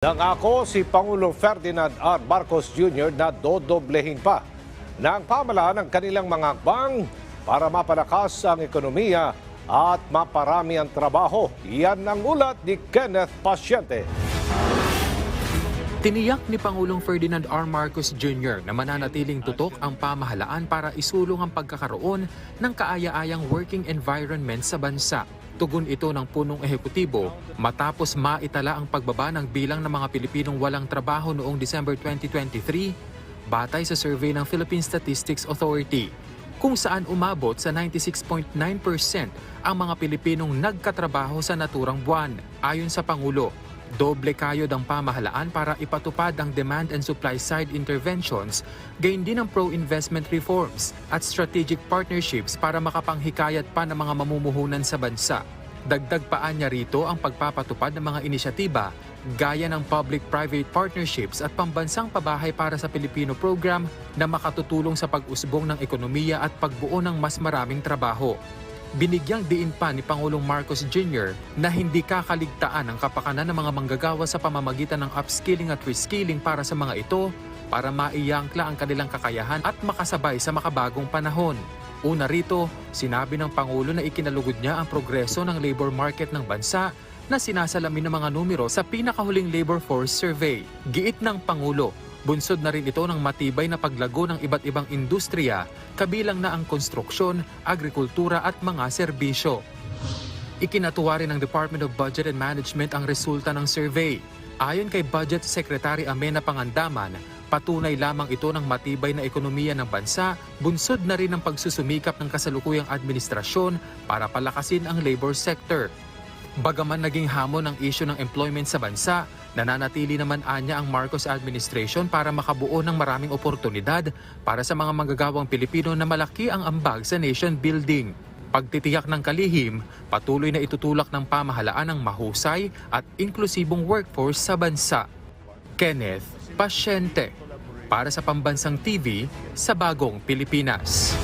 Nangako si Pangulong Ferdinand R. Marcos Jr. na dodoblehin pa ng pamalaan ng kanilang mga hakbang para mapalakas ang ekonomiya at maparami ang trabaho. Yan ang ulat ni Kenneth Pasyente. Tiniyak ni Pangulong Ferdinand R. Marcos Jr. na mananatiling tutok ang pamahalaan para isulong ang pagkakaroon ng kaaya-ayang working environment sa bansa. Tugon ito ng punong ehekutibo matapos maitala ang pagbaba ng bilang ng mga Pilipinong walang trabaho noong December 2023 batay sa survey ng Philippine Statistics Authority kung saan umabot sa 96.9% ang mga Pilipinong nagkatrabaho sa naturang buwan. Ayon sa Pangulo, doble kayod ang pamahalaan para ipatupad ang demand and supply side interventions, gain din ang pro-investment reforms at strategic partnerships para makapanghikayat pa ng mga mamumuhunan sa bansa. Dagdag paan niya rito ang pagpapatupad ng mga inisyatiba gaya ng public-private partnerships at pambansang pabahay para sa Pilipino program na makatutulong sa pag-usbong ng ekonomiya at pagbuo ng mas maraming trabaho. Binigyang diin pa ni Pangulong Marcos Jr. na hindi kakaligtaan ang kapakanan ng mga manggagawa sa pamamagitan ng upskilling at reskilling para sa mga ito para maiyangkla ang kanilang kakayahan at makasabay sa makabagong panahon. Una rito, sinabi ng Pangulo na ikinalugod niya ang progreso ng labor market ng bansa na sinasalamin ng mga numero sa pinakahuling labor force survey. Giit ng Pangulo, bunsod na rin ito ng matibay na paglago ng iba't ibang industriya, kabilang na ang konstruksyon, agrikultura at mga serbisyo. Ikinatuwa rin ng Department of Budget and Management ang resulta ng survey. Ayon kay Budget Secretary Amena Pangandaman, patunay lamang ito ng matibay na ekonomiya ng bansa, bunsod na rin ang pagsusumikap ng kasalukuyang administrasyon para palakasin ang labor sector. Bagaman naging hamon ang isyu ng employment sa bansa, nananatili naman anya ang Marcos administration para makabuo ng maraming oportunidad para sa mga manggagawang Pilipino na malaki ang ambag sa nation building. Pagtitiyak ng kalihim, patuloy na itutulak ng pamahalaan ng mahusay at inklusibong workforce sa bansa. Kenneth Pasyente para sa Pambansang TV sa Bagong Pilipinas.